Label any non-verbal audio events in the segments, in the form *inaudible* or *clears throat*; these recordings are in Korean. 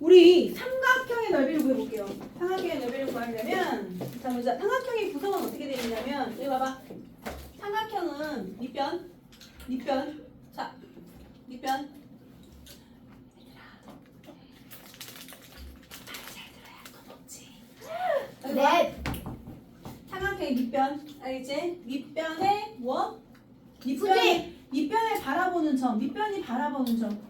우리 삼각형의 넓이를 구해볼게요. 삼각형의 넓이를 구하려면 자 먼저 삼각형의 구성은 어떻게 되느냐면 여기 봐봐. 삼각형은 밑변, 밑변, 자 밑변. 네. 삼각형의 밑변 알겠지? 밑변에 뭐? 밑변에 밑변에 바라보는 점, 밑변이 바라보는 점.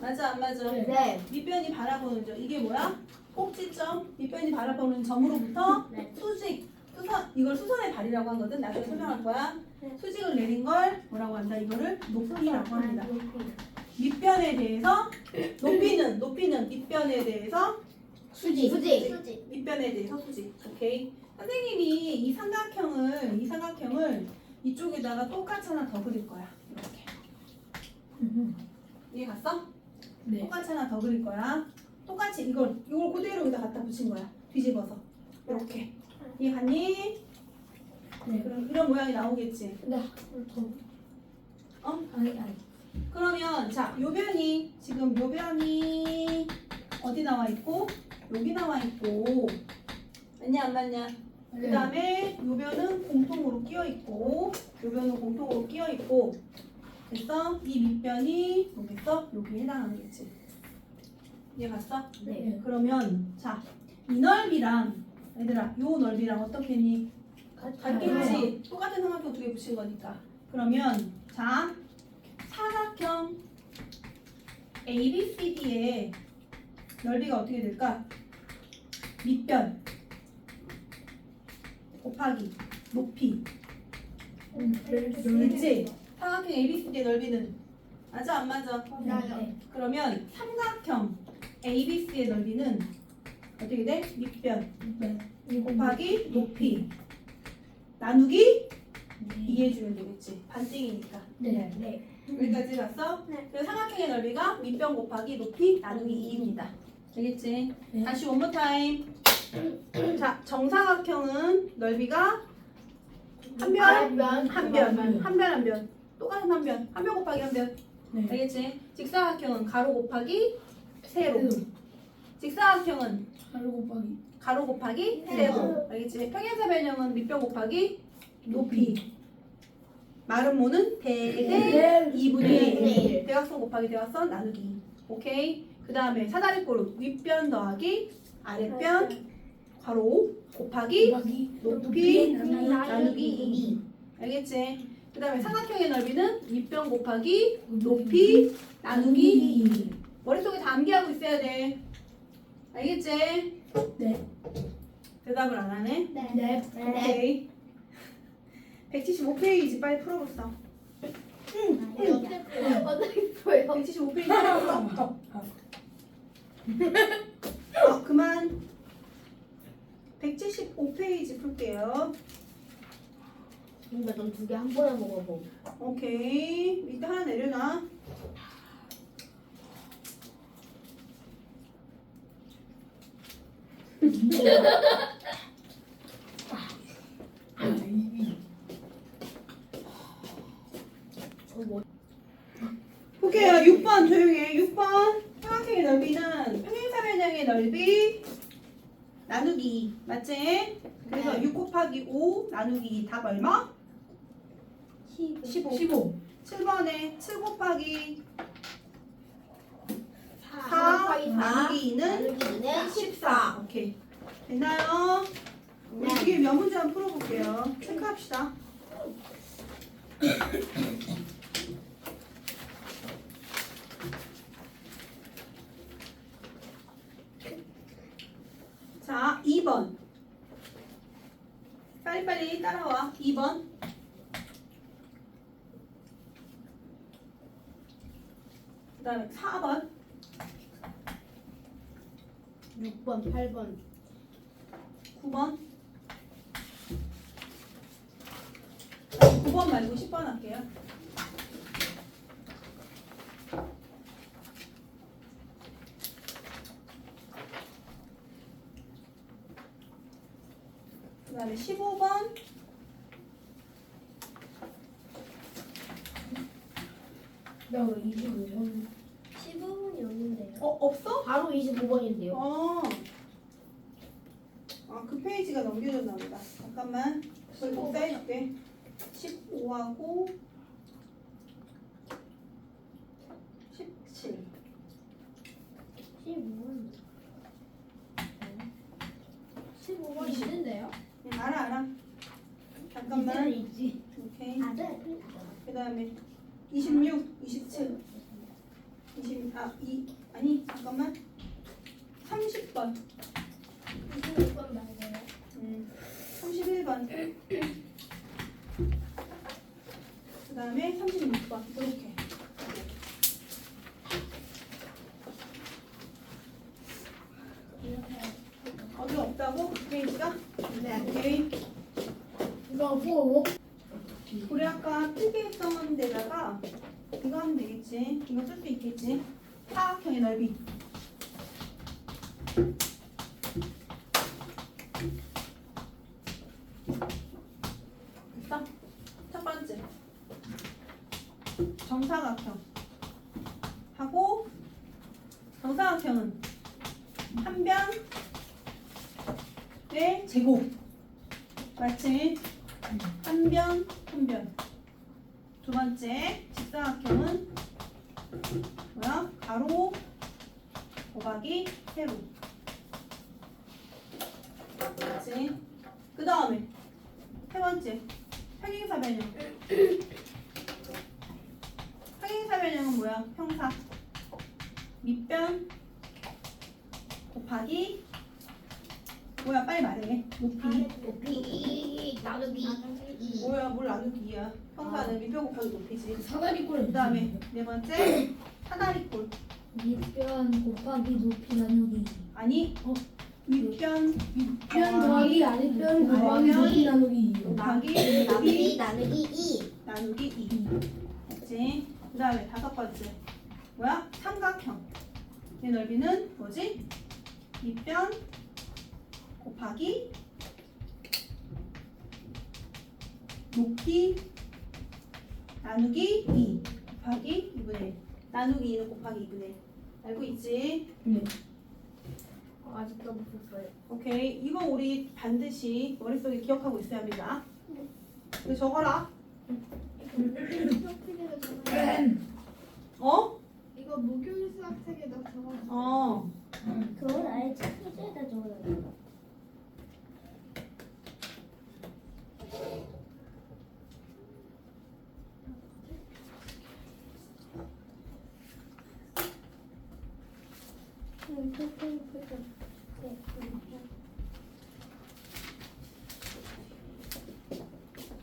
맞아 안 맞아? 네. 밑변이 바라보는 점 이게 뭐야? 꼭지점 밑변이 바라보는 점으로부터 네. 수직 수선 이걸 수선의 발이라고 하거든 나중에 설명할 거야 네. 수직을 내린 걸 뭐라고 한다 이거를 높이라고 합니다 밑변에 대해서 높이는 높이는 밑변에 대해서 수직. 수직. 밑변에 대해서 수직 오케이 선생님이 이 삼각형을 이 삼각형을 이쪽에다가 똑같이 하나 더 그릴 거야 이렇게 이해 갔어? 네. 똑같이 하나 더 그릴 거야. 똑같이 이걸 이걸 그대로 여기다 갖다 붙인 거야. 뒤집어서 이렇게. 이해 갔니? 네. 그럼 이런 모양이 나오겠지. 네. 더. 어? 아니 아니. 그러면 자, 요 변이 지금 요 변이 어디 나와 있고 여기 나와 있고 맞냐 안 맞냐? 네. 그다음에 요 변은 공통으로 끼어 있고 요 변은 공통으로 끼어 있고 그래서 이 밑변이 뭐겠어? 여기에 해당하겠지. 이해 갔어? 네. 그러면 자, 이 넓이랑 얘들아, 요 넓이랑 어떻게니? 같겠지. 똑같은 삼각형 두 개 붙인 거니까. 그러면 자, 사각형 ABCD의 넓이가 어떻게 될까? 밑변 곱하기 높이 그렇지? 사각형 ABCD의 넓이는 맞아 안 맞아? 네. 그러면 삼각형 ABC의 넓이는 어떻게 돼? 밑변 네. 곱하기 높이 나누기 네. 이해해주면 되겠지 반띵이니까 네. 네. 여기까지 갔어? 네. 그래서 삼각형의 넓이가 밑변 곱하기 높이 나누기 2입니다 되겠지? 네. 다시 원모 타임 *clears throat* 자 정사각형은 넓이가 한 변 한 변. 한 변 한 변 똑같은 한 변 한 변 곱하기 한 변 네. 알겠지? 직사각형은 가로 곱하기 세로 음. 직사각형은 가로 곱하기. 가로 곱하기 세로. 알겠지? 평행사 변형은 밑변 곱하기 높이 마름모는 대대 네. 2분의 네. 1 대각선 곱하기 대각선 나누기 오케이 그 다음에 사다리꼴 윗변 더하기 아랫변 괄호 곱하기. 높이 나누기. 나누기 2 알겠지? 그 다음에 삼각형의 넓이는 윗변 곱하기 높이 나누기 2 머릿속에 다 암기하고 있어야 돼. 알겠지? 네. 대답을 안 하네? 네. 네. 오케이. 175페이지 빨리 풀어봤어 어떻게 보여? 175페이지 빨리 풀어. *laughs* 어, 그만. 175페이지 풀게요 근데 넌 두 개 한 번에 먹어보. 오케이 밑에 하나 내려놔? 볼게요 6번 조용히 해 6번 삼각형의 넓이는 평행사 변형의 넓이 나누기 맞지? 그래서 네. 6 곱하기 5 나누기 2답 얼마? 15 15. 7번에 7 곱하기 4 곱하기 사. 나누기 2는 나누기는 14 오케이 됐나요? 우리 네. 뒤에 몇 문제 한번 풀어볼게요 체크합시다 자 2번 빨리빨리 따라와 2번 그 다음에 4번 6번, 8번. 9번 9번 말고 10번 할게요 그 다음에 15번 나 25번. 15분이 없는데요. 어 없어? 바로 25번인데요. 어. 아, 그 페이지가 넘겨졌나 보다. 잠깐만. 거기 복사해줄게. 15하고 17. 15번. 15번 있는데요? 응, 알아, 알아. 잠깐만. 있지. 오케이. 아, 네. 그 다음에 26, 27, 20, 아, 2, 아니, 잠깐만. 30번. 26번 맞아요. 음, 31번. 그 다음에 36번. 이렇게. 어디 없다고? 그 페이지가? 네. 오케이. 이거 보고 우리 아까 필기했던 데다가 이거 하면 되겠지. 이거 쓸 수 있겠지. 사각형의 넓이. 됐어? 첫 번째. 정사각형. 하고 정사각형은 한 변의 제곱. 맞지? 한 변, 한 변. 두 번째, 직사각형은 뭐야? 가로 곱하기 세로. 그렇지? 그 다음에 세 번째, 평행사변형. 평행사변형은 뭐야? 평사. 밑변 곱하기 뭐야? 빨리 말해. 높이. 높이 나누기 뭐야? 뭘 나누기야? 곱하기 높이지. 사다리꼴 그 다음에 네 번째 사다리꼴 밑변 곱하기 높이 나누기 아니 어 윗변 편 더하기 아랫변 곱하기. 높이 나누기 곱하기 나누기 나누기 2 나누기 2 됐지? 그 다음에 다섯 번째 뭐야? 삼각형 이 넓이는 뭐지? 밑변 곱하기 높이 나누기 2 곱하기 2분의 1 나누기 2는 곱하기 2분의 1 알고 있지? 네. 아직도 못 썼어요. 오케이. 이거 우리 반드시 머릿속에 기억하고 있어야 합니다. 이거 적어라. 수학책에다 적어요 어? 이거 목요일 수학책에다 적어요. 어. 그건 아예 책에다 적어요.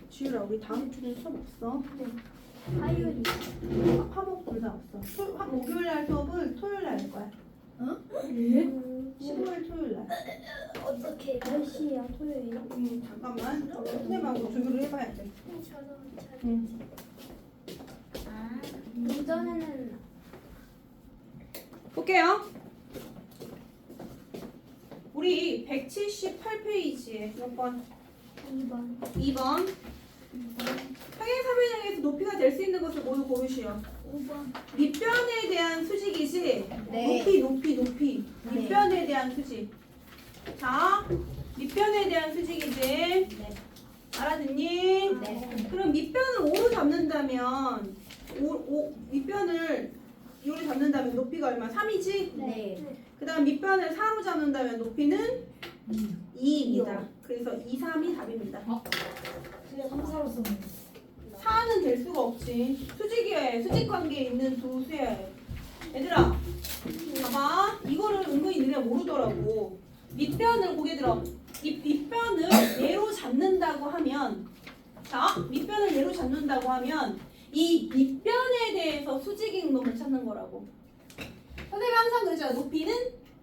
지율아 우리 다음 주에 수업 없어? 화요일. 화- 화목 둘 다 없어. 토, 화, 목요일 날 수업을 토요일 날 할 거야. 네? 15일 토요일 날. 어떻게 몇 시야 토요일? 음, 잠깐만. 선생님하고 조율을 해봐야 돼. 응. 아 오전에는 볼게요. 우리 178페이지에 몇 번? 2번. 2번 평행사변형에서 높이가 될 수 있는 것을 모두 고르시오 5번 밑변에 대한 수직이지 네. 높이 높이 높이 네. 밑변에 대한 수직 자 밑변에 대한 수직이지 네. 알아듣니? 네. 그럼 밑변을 5로 잡는다면 오, 오, 밑변을 2로 잡는다면 높이가 얼마? 3이지? 네. 그 다음 밑변을 4로 잡는다면 높이는 2입니다 그래서 2, 3이 답입니다 3사로 썼네 4는 될 수가 없지. 수직이에 수직 관계에 있는 두 수에 얘들아 봐봐. 이거를 은근히 너네가 모르더라고. 밑변을 고개 들어. 이 밑변을 예로 잡는다고 하면 자 밑변을 예로 잡는다고 하면 이 밑변에 대해서 수직인 놈을 찾는 거라고. 선생님 항상 그러잖아 높이는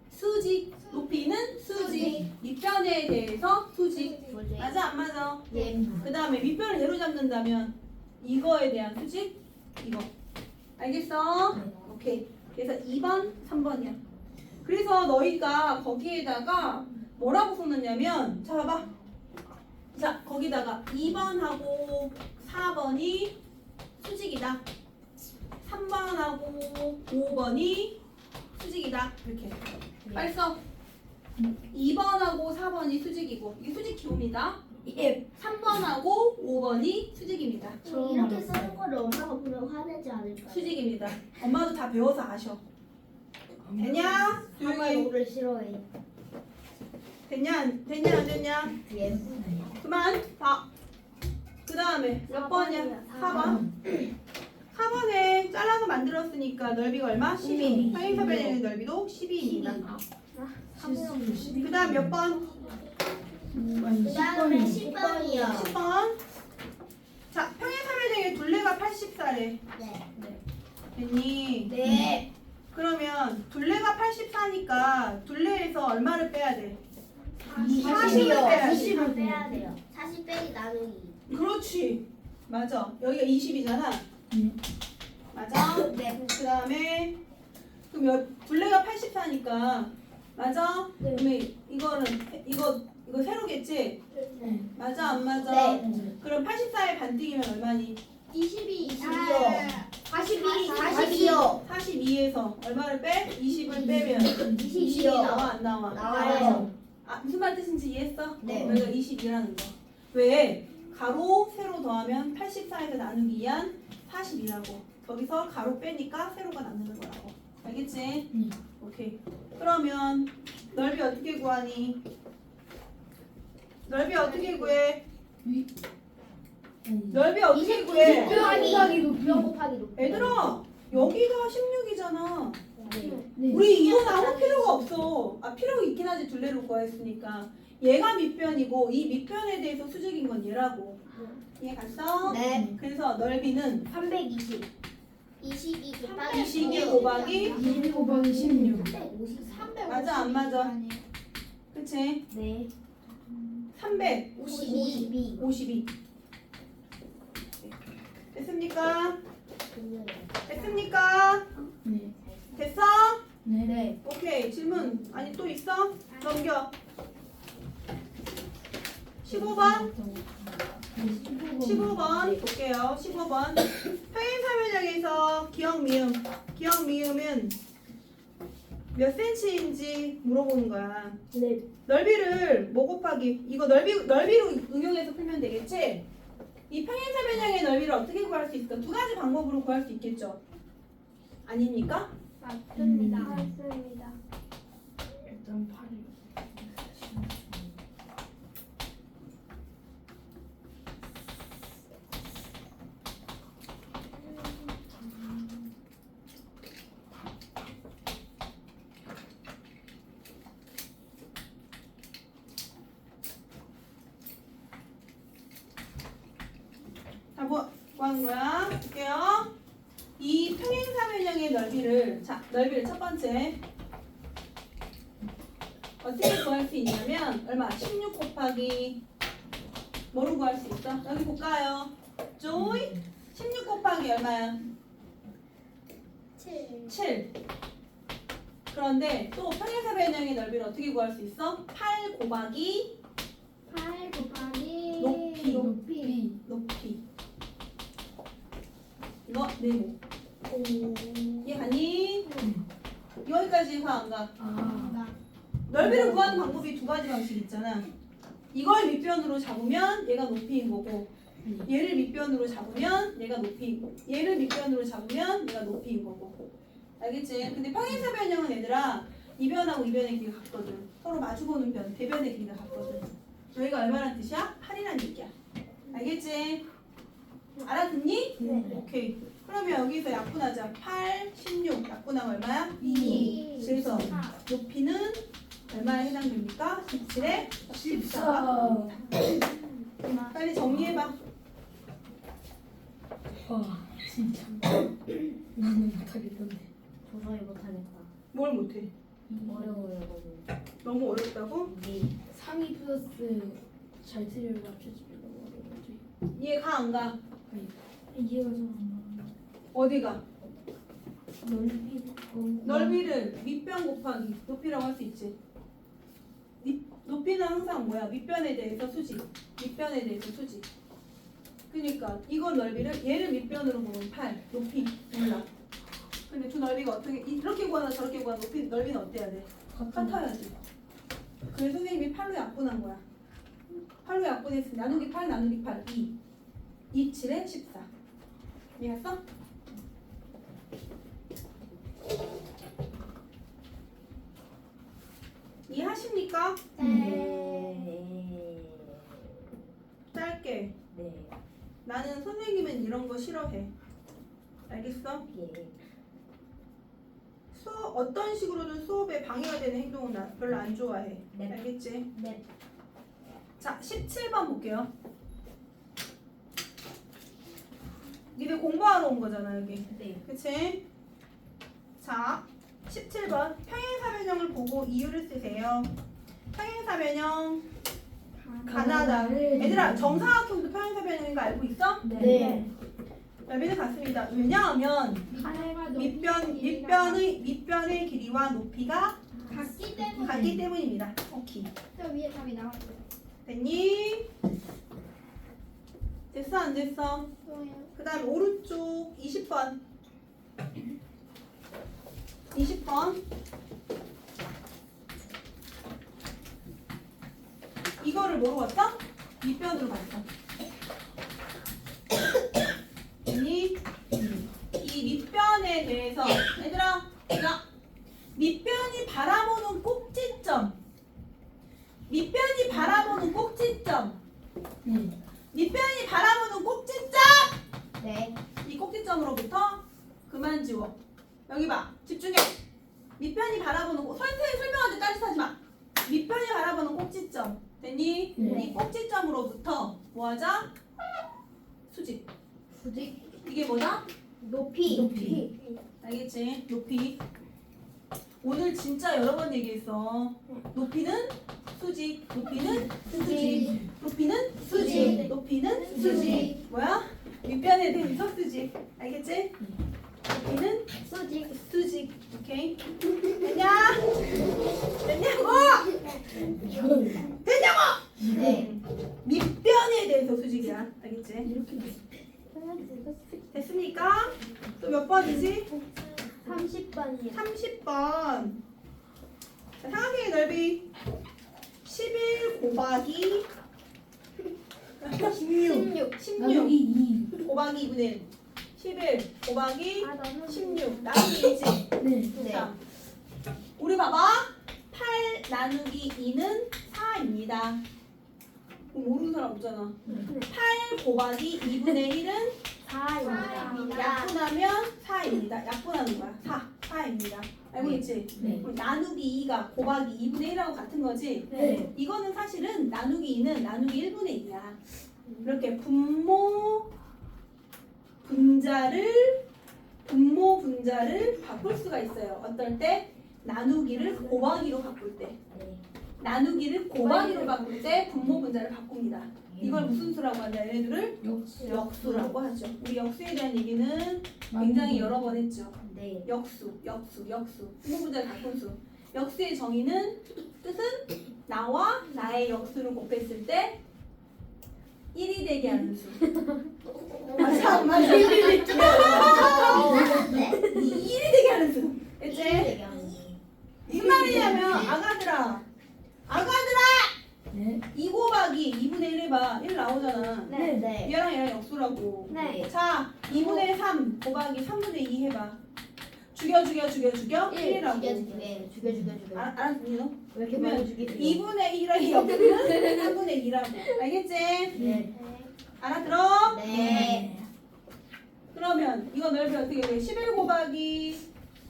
수직 높이는 수직 밑변에 대해서 수직 뭐지? 맞아 안 맞아 네. 그 다음에 잡는다면 이거에 대한 수직? 이거. 알겠어? 오케이. 그래서 2번 3번이야. 그래서 너희가 거기에다가 뭐라고 써놨냐면 자 봐봐. 자 거기다가 2번하고 4번이 수직이다. 3번하고 5번이 수직이다. 이렇게. 빨리 써. 2번하고 4번이 수직이고. 이게 수직 기호입니다. 예. 3번하고 5번이 수직입니다. 이렇게. 써는 거를 엄마가 보면 화내지 않을까? 수직입니다. 엄마도 다 배워서 아셔. 되냐? 정말 조용히. 오를 싫어해. 됐냐? 안- 됐냐? 안 됐냐? 예. 그만. 봐. 그 다음에 몇 번이야? 4번. 4번에 *clears throat* 잘라서 만들었으니까 넓이가 얼마? 12. 평행사변의 넓이도 12입니다. 그 다음 몇 번? 그 다음에 10번이요. 10번. 자, 평행사변의 둘레가 84래. 네. 됐니? 네. 그러면 둘레가 84니까 둘레에서 얼마를 빼야 돼? 40이요. 빼야지. 40을 빼야 돼요. 40 빼기 나누기. 그렇지. 맞아. 여기가 20이잖아. 맞아. 네. 그 다음에 그럼 여, 둘레가 84니까 맞아? 네. 그러면 이거는 이거 이거 세로겠지? 네. 맞아 안 맞아? 네. 그럼 84의 반띵이면 얼마니? 22, 22요. 42, 42요. 42에서 얼마를 빼? 20을 빼면 20이 22요. 나와 안 나와? 나와요. 아 무슨 말 뜻인지 이해했어? 네. 여기가 22라는 거. 왜? 가로 세로 더하면 84에서 나누기 2한 42라고. 거기서 가로 빼니까 세로가 남는 거라고. 알겠지? 네. 오케이. 그러면 넓이 어떻게 구하니? 넓이 어떻게 구해? 넓이 어떻게 구해? 곱하기 높이. 곱하기 높이. 얘들아 여기가 16이잖아. 네. 우리 이거 아무 필요가 없어. 아 필요가 있긴 하지 둘레로 구했으니까. 얘가 밑변이고 이 밑변에 대해서 수직인 건 얘라고. 이해 갔어? 네. 그래서 넓이는 320. 22 곱하기 22 곱하기 22 곱하기 16. 350. 맞아, 안 맞아? 그치? 네. 352 52. 됐습니까? 됐습니까? 네. 됐어? 네. 오케이 질문 아니 또 있어? 넘겨 15번 15번 볼게요 15번 *coughs* 평행사면역에서 기억 미음 기억 미음은 몇 센치인지 물어보는 거야 네. 넓이를 뭐 곱하기 이거 넓이 넓이로 응용해서 풀면 되겠지? 이 평행사 변형의 넓이를 어떻게 구할 수 있을까? 두 가지 방법으로 구할 수 있겠죠? 아닙니까? 맞습니다. 맞습니다. 하는 거야? 볼게요. 이 평행사변형의 넓이를, 자, 넓이를 첫 번째. 어떻게 구할 수 있냐면, 얼마? 16 곱하기, 뭐로 구할 수 있어? 여기 볼까요? 조이? 16 곱하기 얼마야? 7. 7. 그런데 또 평행사변형의 넓이를 어떻게 구할 수 있어? 8 곱하기 8 곱하기 높이. 높이. 높이. 이거 네모. 이해 가니? 여기까지 화 안 가. 아. 넓이를 구하는 방법이 두 가지 방식 있잖아. 이걸 밑변으로 잡으면 얘가 높이인 거고 얘를 밑변으로 잡으면 얘가 높이 얘를 밑변으로 잡으면 얘가 높이인 거고 알겠지? 근데 평행사 변형은 얘들아 이변하고 이변의 길이가 같거든 서로 마주보는 변 대변의 길이가 같거든 여기가 얼마란 뜻이야? 8이란 얘기야 알겠지? 알아듣니? 네. 오케이 그러면 여기서 약분하자 8, 16 약분하면 얼마야? 이. 그래서 높이는 얼마에 해당됩니까? 17에 14가 빨리 정리해봐 와, 진짜. 나는 못하겠던데. 도저히 못하겠다. 뭘 못해? 어려워요, 너무. 너무 어렵다고? 이게 상위 플러스 잘 틀려 맞춰주면 너무 어려워지. 이해 가 안 가? 이해가 잘안 가. 어디가? 넓이. 넓이를 밑변 곱하기 높이라고 할 수 있지 밑- 높이는 항상 뭐야? 밑변에 대해서 수직 밑변에 대해서 수직 그러니까 이건 넓이를 얘를 밑변으로 보면 8 높이 몰라 근데 두 넓이가 어떻게 이렇게 구하나 저렇게 구하나 높이 넓이는 어때야 돼? 같아야지. 그래서 선생님이 8로 약분한 거야. 8로 약분했으니 나누기 8 나누기 8 2. 2 7에 14. 이해했어? 이해하십니까? 네. 짧게. 네. 나는 선생님은 이런 거 싫어해. 알겠어? 예. 수업 어떤 식으로든 수업에 방해가 되는 행동은 나 별로 안 좋아해. 네. 알겠지? 네. 자, 17번 볼게요. 니네 공부하러 온 거잖아, 여기. 네. 그치? 자, 17번. 평행사 변형을 보고 이유를 쓰세요. 평행사 변형 가나다. 얘들아, 정사각형도 평행사 변형인 거 알고 있어? 네. 별비는 같습니다. 왜냐하면 하나가 밑변, 밑변의, 밑변의 길이와 높이가 같기 때문에 같기 때문입니다. 오케이. 저 위에 답이 나왔어요. 됐니? 됐어, 안 됐어? 좋아요. 그 다음 오른쪽 20번. 20번. 이거를 뭐로 봤어? 밑변으로 봤어 아니 이 밑변에 대해서 얘들아 야 밑변이 바라보는 꼭지점 밑변이 바라보는 꼭지점 밑변이 바라보는 꼭지점 네. 이 꼭지점으로부터 그만 지워. 여기 봐. 집중해. 밑편이 바라보는 꼭 선생님 설명하는데 딴짓하지 마. 밑편이 바라보는 꼭지점. 됐니? 네. 이 꼭지점으로부터 뭐하자? 수직. 수직. 이게 뭐다? 높이. 높이. 알겠지? 높이. 오늘 진짜 여러 번 얘기했어. 높이는 수직. 높이는 수직. 높이는 수직. 높이는 수직. 뭐야? 밑변에 대해서 수직. 알겠지? 높이는 수직. 수직. 오케이? 됐냐? 됐냐고? 됐냐고? 네. 밑변에 대해서 수직이야. 알겠지? 이렇게 됐습니까? 또 몇 번이지? 30번이요. 30번. 자, 삼각형의 넓이 11 곱하기 16. 16 2. 곱하기 2분의 1. 11 곱하기 아, 나는 16 나누기 1지. 네. 네. 자, 우리 봐봐. 8 나누기 2는 4입니다. 모르는 사람 없잖아. 8 곱하기 2분의 1은 4입니다. 약분하면 4입니다. 약분하는 거야. 4. 4입니다. 알고 있지? 네. 그럼 나누기 2가 곱하기 2분의 1하고 같은 거지? 네. 이거는 사실은 나누기 2는 나누기 1분의 2야. 이렇게 분모 분자를 분모 분자를 바꿀 수가 있어요. 어떨 때? 나누기를 곱하기로 바꿀 때. 네. 나누기를 곱하기로 바꿀 때 분모 분자를 바꿉니다. 이걸 무슨 수라고 하냐? 얘네들을 역시 역수라고 하죠. 우리 역수에 대한 얘기는 굉장히 여러 번 했죠. 네. 역수, 역수, 역수. 분모 분자를 바꾼 수. 역수의 정의는 뜻은 나와 나의 역수를 곱했을 때 1이 되게 하는 수. 맞아, *laughs* 맞아. 1이 되게 하는 수. 그치? 무슨 말이냐면 아가들아, 아가들아! 네. 2 곱하기 2분의 1 해봐. 1 나오잖아. 네. 네. 얘랑 얘랑 역수라고. 네. 자, 2분의 3 곱하기 3분의 2 해봐. 죽여, 죽여, 죽여, 죽여. 1이라고. 죽여 죽여 죽여 죽여 죽여. 알, 알았니 너? 왜 이렇게 많이 죽이세요? 2분의 1의 역수는 3분의 2라고. 알겠지? 네. 알아들어? 네. 그러면 이거 넓이 어떻게 돼? 11 곱하기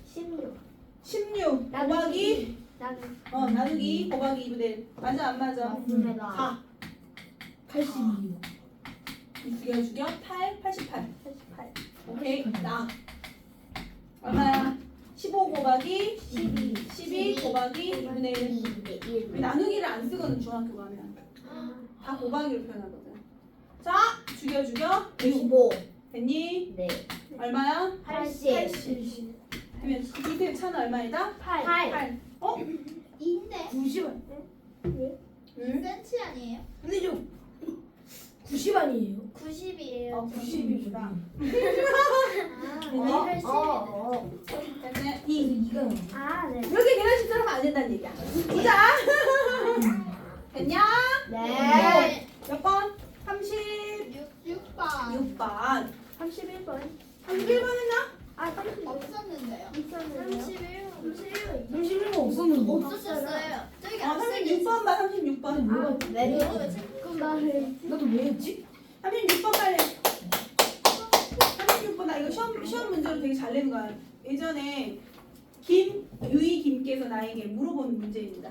16. 16 곱하기 나는 어 나누기 곱하기 2분의 1 맞아 안 맞아? 맞습니다. 4 82. 죽여 죽여 8 88 88. 오케이 나 얼마야? 15 곱하기 12. 12 곱하기 2분의 1 2분의 우리 나누기를 안 쓰거든 중학교 가면 다 곱하기로 표현하거든 자 죽여 죽여 6 65. 됐니? 네. 얼마야? 80. 80 그러면 그 밑에 차는 얼마이다? 8. 8 어? 2인데 90원. 응? 2cm 아니에요? 근데요. 90 아니에요? 90이에요. 어 90이구나 아, 어? 어. 어. 됐네 2 이거 아, 네. 이렇게 계산식 하면 안 된다는 얘기 보자. *laughs* 됐냐? 네. 몇 번? 36번. 6번 31번. 31번 했나? 아, 31번. 없었는데요. 있었는데요. 31번. 31번 없었어요. 저기 어, 안 쓰게 36번 봐, 36번. 아, 네. 뭐였지? 그럼. 나도 왜 했지? 36번 빨리. 36번 나 이거 시험 시험 문제로 되게 잘 내는 거야. 예전에 김 유희 김께서 나에게 물어본 문제입니다.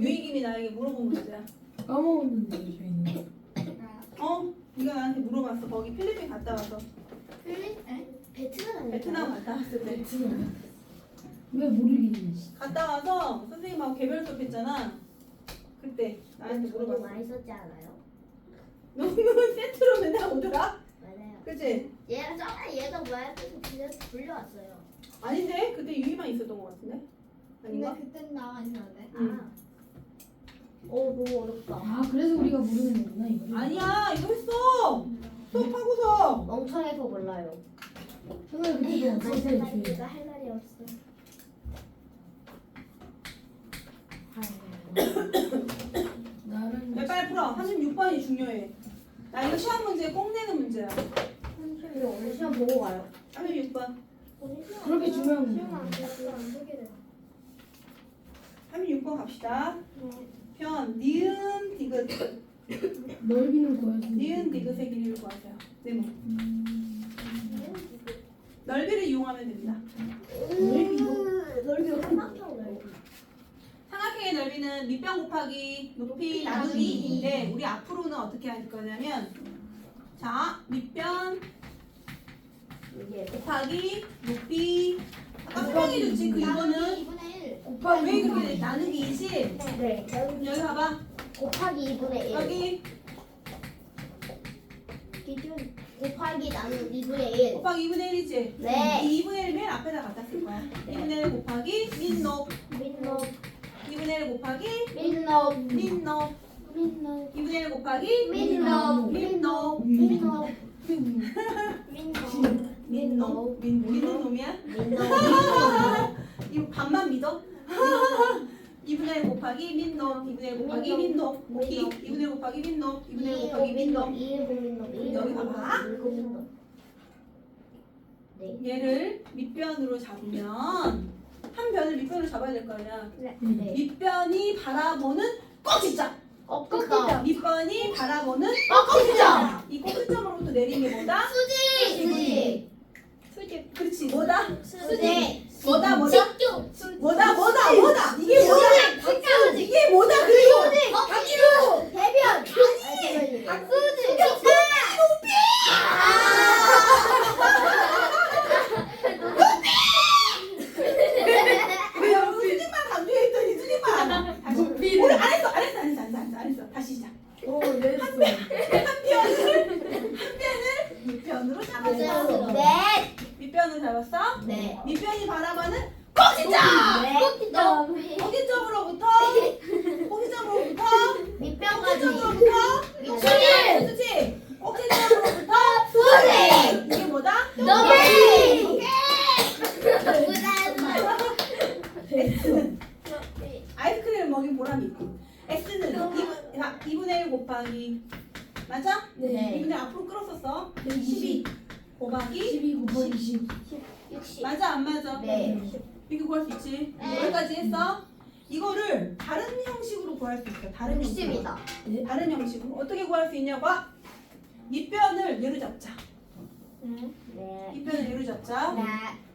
유희 김이 나에게 물어본 문제야. 까먹었는데 저희는. 어? 네가 나한테 물어봤어. 거기 필리핀 갔다 와서 필리? 에? 베트남? 베트남 갔다 왔을 때 왜 모르겠니? 갔다 와서 선생님하고 개별 수업했잖아. 그때 나한테 저도 물어봤어. 많이 썼지 않아요? 너는 *laughs* 세트로 맨날 오더라? 맞아요. 그치? 얘가 저번에 뭐야? 그냥 불려왔어요. 아닌데? 그때 유희만 있었던 것 같은데? 근데 아닌가? 그땐 나와 있는데. 응. 아. 오, 너무 어렵다. 아 그래서 우리가 모르는 거구나 이거. 아니야 이거 했어 수업하고서 멍청해서 몰라요. 정말 그때도 없었어요 저희. 내가 할 말이 없어. 야, 빨리 풀어. 36번이 중요해. 나 이거 시험 문제 꼭 내는 문제야. 이거 오늘 시험 보고 가요. 36번. 그렇게 중요한 거. 시험 안 보고 안 보게 돼. 36번 갑시다. 네. 편. 니은 디귿. 넓이는 거야. 니은 디귿의 길이를 구하세요. 네모. 넓이를 이용하면 됩니다. 넓이 삼각형 넓이. 넓이는 밑변 곱하기 높이 나누기인데 우리 앞으로는 어떻게 할 거냐면 자 밑변 곱하기 높이 깜빡이 좋지 그 이거는 2분의 1. 곱하기 왜 그렇게 나누기 20 네. 여기 봐봐 곱하기 2분의 1. 여기 기준 곱하기 나누 2분의 1. 곱하기 2분의 1이지 네. 이 2분의 1맨 앞에다 갖다 쓸 거야 2분의 1 곱하기 민높 민노 2분의 1 곱하기 민노. 민높 민노. 2분의 1 곱하기 민노. 민높 민노. 민높 민높 민 민는 놈이야? 민노. *laughs* 이거 반만 믿어? *laughs* 2분의 1 곱하기 민높 2분의 1 곱하기 민높 오케이. 2분의 1 곱하기 민높 2분의 1 곱하기 민높 2일곱 민노. 여기 봐봐. 민노. 네. 얘를 밑변으로 잡으면 한 변을 밑변으로 잡아야 될 거 아니야 네. 밑변이 바라보는 꼭지점 꺾었다. 밑변이 바라보는 꺾었다. 이 꼭지점으로부터 내린 게 뭐다? 수지. 수직. 그렇지 뭐다? 수지. 뭐다 뭐다? 식주. 뭐다 뭐다 뭐다 이게 뭐다? 이게 뭐다 그리고 박수. 대변. 아니. 박수지. 왜 여기 수직만 강조해 있더니 수직만 다시 오늘 안 했어 안 했어 안 했어 안 했어 안 했어 다시 시작 오 네. 한 편을 한 편을 밑변으로 잡았어 네. 밑변으로 잡았어? 네. 밑변이 바라보는 꼭지점 네. 꼭지점으로부터 꼭지점으로부터. 꼭지점으로부터. 이게 뭐다? 너비. X는 *laughs* 아이스크림을 먹인 보람이 있고 X는 2분, 2분의 1 곱하기 맞아? 네. 2분의 1 앞으로 끌었었어 12. 12 곱하기 12 곱하기 10. 60. 맞아 안 맞아? 네. 이렇게 구할 수 있지 네. 여기까지 했어 이거를 다른 형식으로 구할 수 있어 다른 형식으로 60이다. 다른 형식으로 어떻게 구할 수 있냐고 밑변을 예로 잡자 네. 밑변을 예로 잡자 네.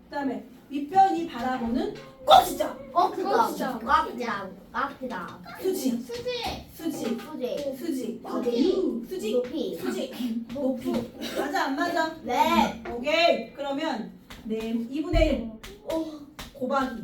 그 다음에 밑변이 바라보는 꼭지점 꺾다. 진짜. 꺾다. 꺾다. 수지 수직. 수지 수지. 수지 높이. 수지 높이. 수지 높이 맞아 안 맞아? 네. 오케이 그러면 네 2분의 1 곱하기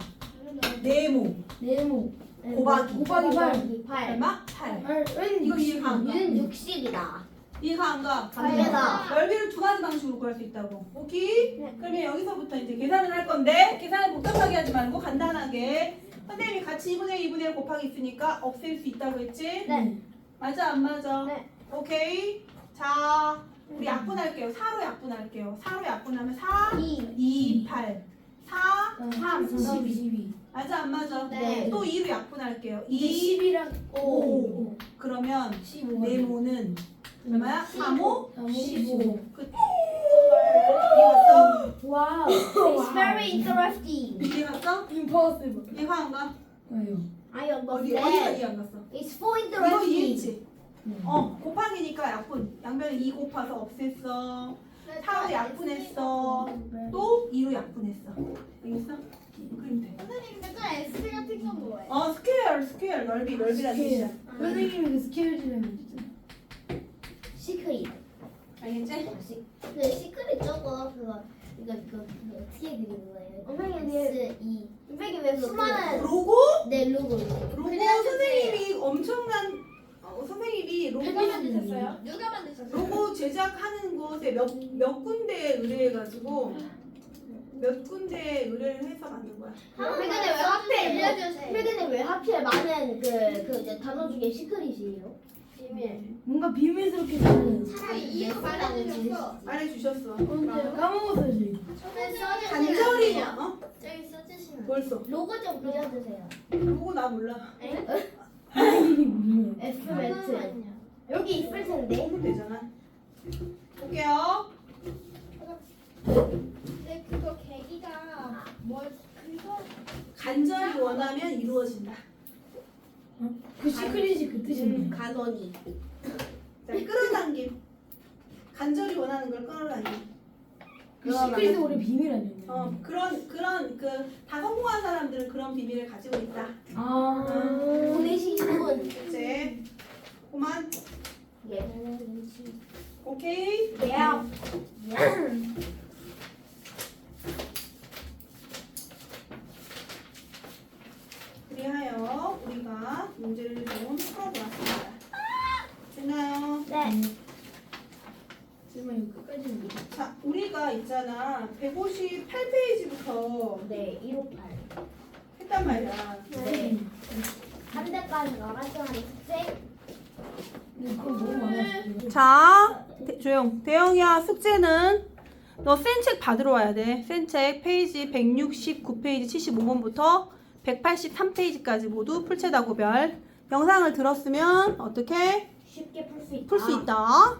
네모 네모. 곱하기. 곱하기 8. 8. 얼마? 8 8. 은 이거 이해가 안 가? 얘는 60이다. 이해가 안 가? 갑니다. 넓이를 두 가지 방식으로 구할 수 있다고 오케이? 그러면 여기서부터 이제 계산을 할 건데 계산을 복잡하게 하지 말고 간단하게 선생님이 같이 2분의 1, 2분의 1 곱하기 있으니까 없앨 수 있다고 했지? 네. 맞아 안 맞아? 네. 오케이 자 우리 약분할게요 4로 약분할게요 4로 약분하면 4 2. 2, 8 4 3, 삼, 12. 맞아 안 맞아? 네. 또 2로 약분할게요. 이게 2 10이랑 오. 그러면 15가 네모는 얼마야? 3호 15 끝. 이해갔어? 와우 It's very interesting. 이해갔어? impossible 이해가 안 가? 아유 I 어디. 이해 안 갔어? It's so 이거 interesting. 이해했지? 어 곱하기니까 약분 양변에 2 곱해서 없앴어 4로 약분했어 또 2로 약분했어 알겠어? 그럼 돼 선생님 근데 S 같은 건 뭐예요? 어 스퀘어 스퀘어 넓이 스퀘어. 뜻이야 선생님이 그 스케일이라는 거잖아 시크릿. 알겠지? 그 시크릿 저거 그거 이거 이거 어떻게 그리는 거예요? 선생님 S E. 선생님 왜 수많은 로고? 네 로고. 로고. 선생님이 엄청난 어, 선생님이 로고 누가 만드셨어요? 누가 만드셨어요? 로고 제작하는 곳에 몇, 몇 군데에 의뢰해가지고 몇 군데에 의뢰를 해서 만든 거야 선생님 왜 하필 알려주세요. 선생님 왜 하필 많은 그그 이제 단어 중에 시크릿이에요? 비밀. 뭔가 비밀스럽게 사는 차라리 이거 말해주셨어. 말해주셨어 까먹었어요 저희 간절히 어? 저기 써주시면. 벌써 로고 좀 그려주세요. 로고 나 몰라 F 매트. 여기 있을 텐데. 하면 되잖아 볼게요 근데 그거 계기가 뭘 그거 간절히 원하면 이루어진다 그 시크릿이 그 뜻인데 간원이. 자, 끌어당김. 간절히 원하는 걸 끌어당김. 그 시크릿은 원래 비밀 아니었나요? 어 그런 그런 그 다 성공한 사람들은 그런 비밀을 가지고 있다. 아 보내시는 분. 이제 그만 예. 오케이 예. 그리하여 우리가 문제를 좀 풀어보았습니다 됐나요? 네. 설마 이거 끝까지는 못 자 우리가 있잖아 158페이지부터 네. 158. 했단 말이야 네. 한 대까지 나가서 하는 숙제. 근데 그건 너무 많았어요 자, 대, 조용. 대영이야, 숙제는 너센책 받으러 와야 돼. 센책 페이지 169페이지 75번부터 183페이지까지 모두 풀체다고별. 영상을 들었으면 어떻게 쉽게 풀 수 있다. 풀 수 있다.